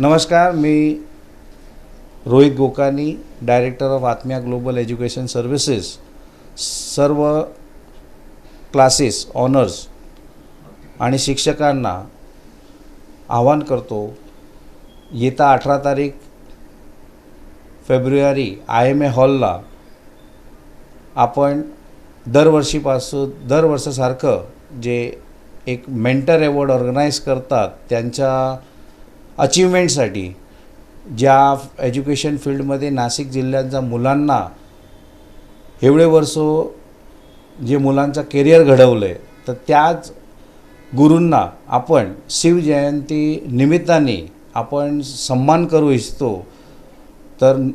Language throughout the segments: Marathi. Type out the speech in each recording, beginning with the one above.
नमस्कार मी Rohit Gokani director of Atmya global education services सर्व क्लासेस ऑनर्स आणि शिक्षकांना आवाहन करतो येता अठरा तारीख फेब्रुवारी आय एम ए हॉलला आपण दरवर्षीपासून दरवर्षासारखं जे एक मेंटर अवॉर्ड ऑर्गनाईज करतात त्यांच्या अचिव्हमेंटसाठी ज्या एज्युकेशन फील्डमध्ये नाशिक जिल्ह्यांच्या मुलांना एवढे वर्ष जे मुलांचं करिअर घडवलं आहे तर त्याच गुरूंना आपण शिवजयंती निमित्ताने आपण सन्मान करू इच्छितो. तर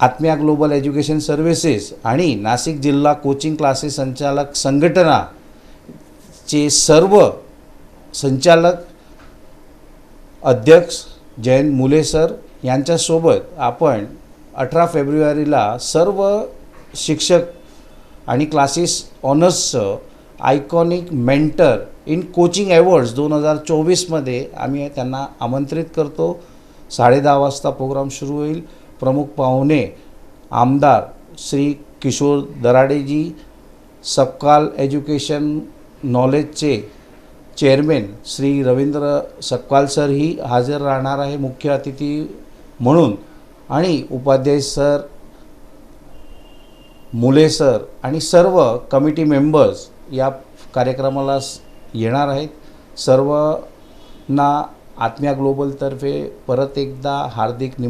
आत्म्या ग्लोबल एज्युकेशन सर्व्हिसेस आणि नाशिक जिल्हा कोचिंग क्लासेस संचालक संघटनाचे सर्व संचालक अध्यक्ष जयंत मुले सर यांच्यासोबत आपण अठरा फेब्रुवारीला सर्व शिक्षक आणि classes ऑनर्सचं iconic mentor in coaching awards दोन हजार चोवीसमध्ये आम्ही त्यांना आमंत्रित करतो. साडेदहा वाजता प्रोग्राम सुरू होईल. प्रमुख पाहुणे आमदार श्री किशोर दराडेजी सबकाल एज्युकेशन नॉलेजचे चेअरमॅन श्री रवींद्र सकवाल सरही हजर राहणार आहे मुख्य अतिथी म्हणून. आणि उपाध्याय सर मुले सर आणि सर्व कमिटी मेंबर्स या कार्यक्रमाला येणार आहेत. सर्वांना आत्म्या ग्लोबलतर्फे परत एकदा हार्दिक निम